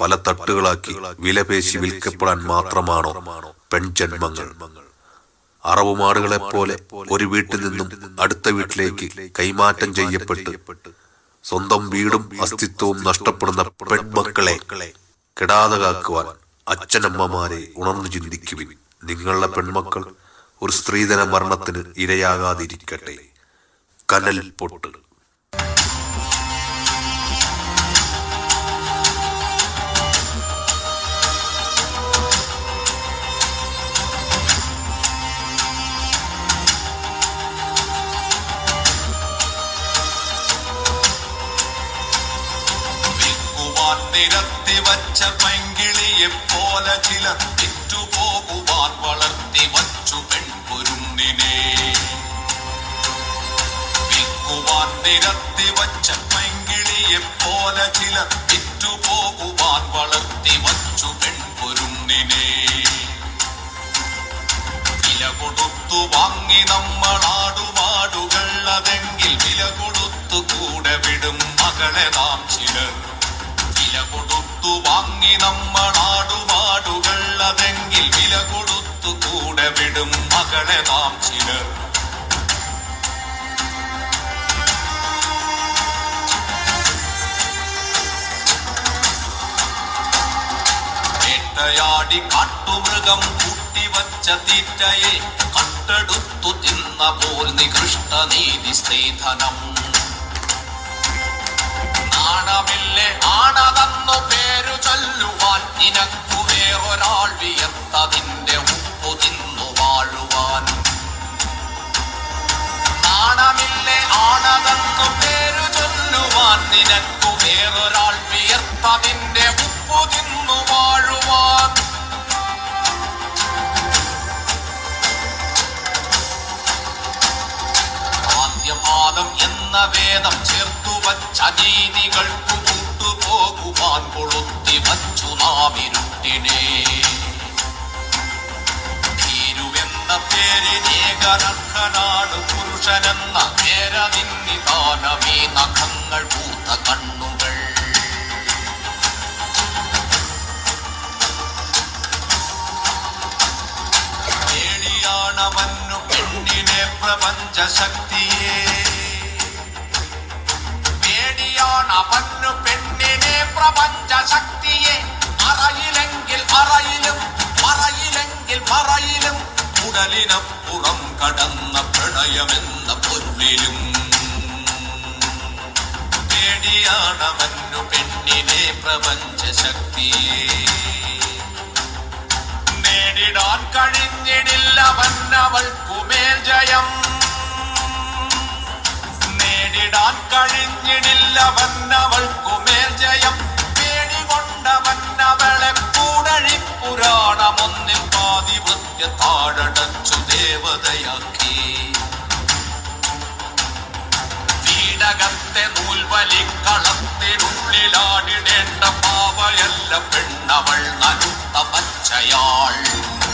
പല തട്ടുകളാക്കി വിലപേശി വിൽക്കപ്പെടാൻ മാത്രമാണോ പെൺജന്മങ്ങൾ? അറവുമാടുകളെ പോലെ ഒരു വീട്ടിൽ നിന്നും അടുത്ത വീട്ടിലേക്ക് കൈമാറ്റം ചെയ്യപ്പെട്ട് സ്വന്തം വീടും അസ്തിത്വവും നഷ്ടപ്പെടുന്ന പെൺമക്കളെ കെടാതെ കാക്കുവാൻ അച്ഛനമ്മമാരെ ഉണർന്നു ചിന്തിക്കുവിൻ. നിങ്ങളുടെ പെൺമക്കൾ ഒരു സ്ത്രീധന മരണത്തിന് ഇരയാകാതിരിക്കട്ടെ. കനൽ പൊട്ട് വിൽക്കുവാൻ നിരത്തി വച്ച പൈങ്കിളിയെ പോലെ ചിലർ വിറ്റുപോകുവാൻ വളർത്തി വച്ചു പെൺപുരുന്നിനെ വിൽക്കുവാൻ നിരത്തി വച്ച പൈങ്കിളിയെ പോലെ ചിലർ വിറ്റുപോകുവാൻ വളർത്തി വച്ചു പെൺപുരുന്നിനെ വില കൊടുത്തു വാങ്ങി നമ്മൾ ആടുപാടുകൾ അതെങ്കിൽ വില കൊടുത്തു കൂടെ വിടും മകളെ നാം ചിലർ കൊടുത്തു വാങ്ങി നമ്മൾ ആടുപാടുകൾ അതെങ്കിൽ വില കൊടുത്തു കൂടെ വിടും മകളെ നാം ചിലർ. വേട്ടയാടി കാട്ടുമൃഗം കൂട്ടിവച്ച തീറ്റയെ കട്ടെടുത്തു തിന്ന പോൽ നികൃഷ്ട നീതി സ്ത്രീധനം നാണമില്ലേ ആണതെന്നു പേരു ചൊല്ലുവാൻ. നിനക്കു വേറൊരാൾ വിയർത്തതിന്റെ ഉപ്പു തിന്നു വാഴുവാൻ. ആണമില്ലേ ആണതെന്നു പേരു ചൊല്ലുവാൻ. നിനക്കു വേറൊരാൾ വിയർത്തതിന്റെ ഉപ്പു തിന്നു വാഴുവാൻ. ആദ്യപാദം എന്ന വേദം ചേർത്തു കൊണ്ടുപോകുവാൻ കൊളുത്തി വച്ചു നാം ഇരുട്ടിനെ പേരിനേകരർഹനാണ് പുരുഷനെന്ന പേരതിന്നിതാനമീ നഖങ്ങൾ പൂത്ത കണ്ണുകൾ. പേടിയാണവന്നു പെണ്ണിനെ പ്രപഞ്ച പേടിയാണവന്നു പെണ്ണിനെ പ്രപഞ്ച ശക്തിയെ. അറയിലെങ്കിൽ അറയിലും മറയിലെങ്കിൽ മറയിലും. ഉടലിനപ്പുറം കടന്ന പ്രണയമെന്ന പൊരുളിലും. പേടിയാണവന്നു പെണ്ണിനെ പ്രപഞ്ച ശക്തിയെ. നേടിടാൻ കഴിഞ്ഞിടില്ലവൻ കുമേൽ ജയം. നേടിടാൻ കഴിഞ്ഞിടില്ലവൻ അവൾക്കുമേൽ ജയം പേടികൊണ്ടവൻ അവളെ പുരാണമൊന്നിൽ പാതിവൃത്യ താഴടച്ചു ദേവതയാക്കി. വീടകത്തെ നൂൽവലിക്കളത്തിനുള്ളിലാടിടേണ്ട പാവയല്ല പെണ്ണവൾ നനുത്ത പച്ചയാൾ.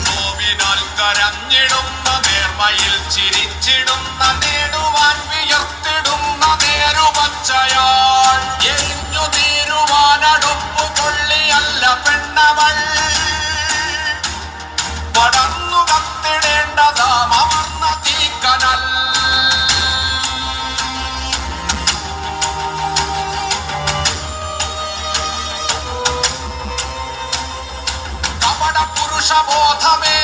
നോവിനാൽ കരഞ്ഞിടുന്ന നേർമയിൽ ചിരിച്ചിടുന്ന നേടുവാൻ വിയർത്തിടുന്ന കപട പുരുഷബോധമേ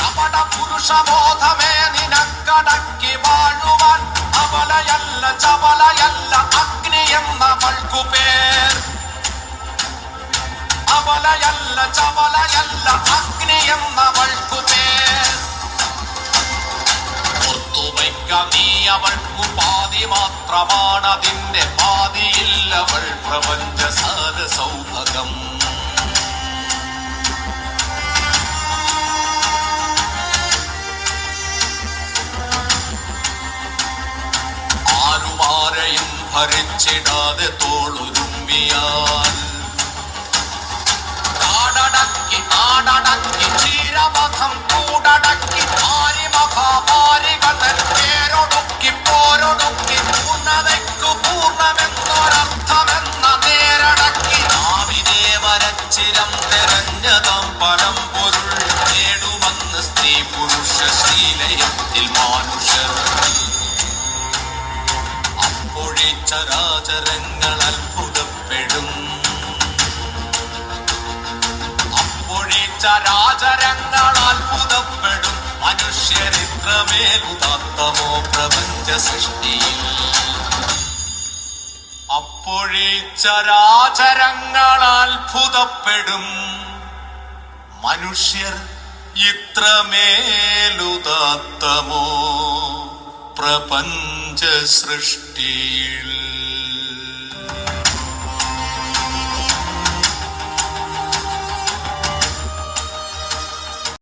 കപട പുരുഷബോധമേ നിനക്കടക്കി വാഴുവാൻ അവലയല്ല ചവലയല്ല അഗ്നി എന്നവൾക്കു പേർ അവലയല്ല ചവലയല്ല അഗ്നി എന്നവൾക്കു പേർ ഓർത്തുവയ്ക്ക നീ അവൾക്കു പാതി മാത്രമാണതിന്റെ പാതിയില്ലവൾ പ്രപഞ്ച സാര സൗഭകം ഹരിച്ചിടാതെ തോളുരുമ്മിയാൽ കാടടക്കി ആടടക്കി ചീരമഖം കൂടടക്കി ഭാര്യ മഹാഭാരികൾ തേരൊടുക്കി പോരൊടുക്കി പൂർണതയ്ക്കു പൂർണമെന്നൊരർത്ഥമെന്ന നേരടക്കി. ആവിനെ വരച്ചിരം തെരഞ്ഞതാം പരം പൊരുൾ നേടുമെന്ന് സ്ത്രീ പുരുഷ ശീലയത്തിൽ മാനുഷ ചരാചരങ്ങൾ അത്ഭുതപ്പെടും. അപ്പോഴേ ചരാചരങ്ങൾ അത്ഭുതപ്പെടും. മനുഷ്യരിത്രമേലുദാത്തമോ പ്രപഞ്ച സൃഷ്ടിയിൽ അപ്പോഴേ ചരാചരങ്ങൾ അത്ഭുതപ്പെടും. മനുഷ്യർ ഇത്രമേലുദാത്തമോ പ്രപഞ്ച സൃഷ്ടിയിൽ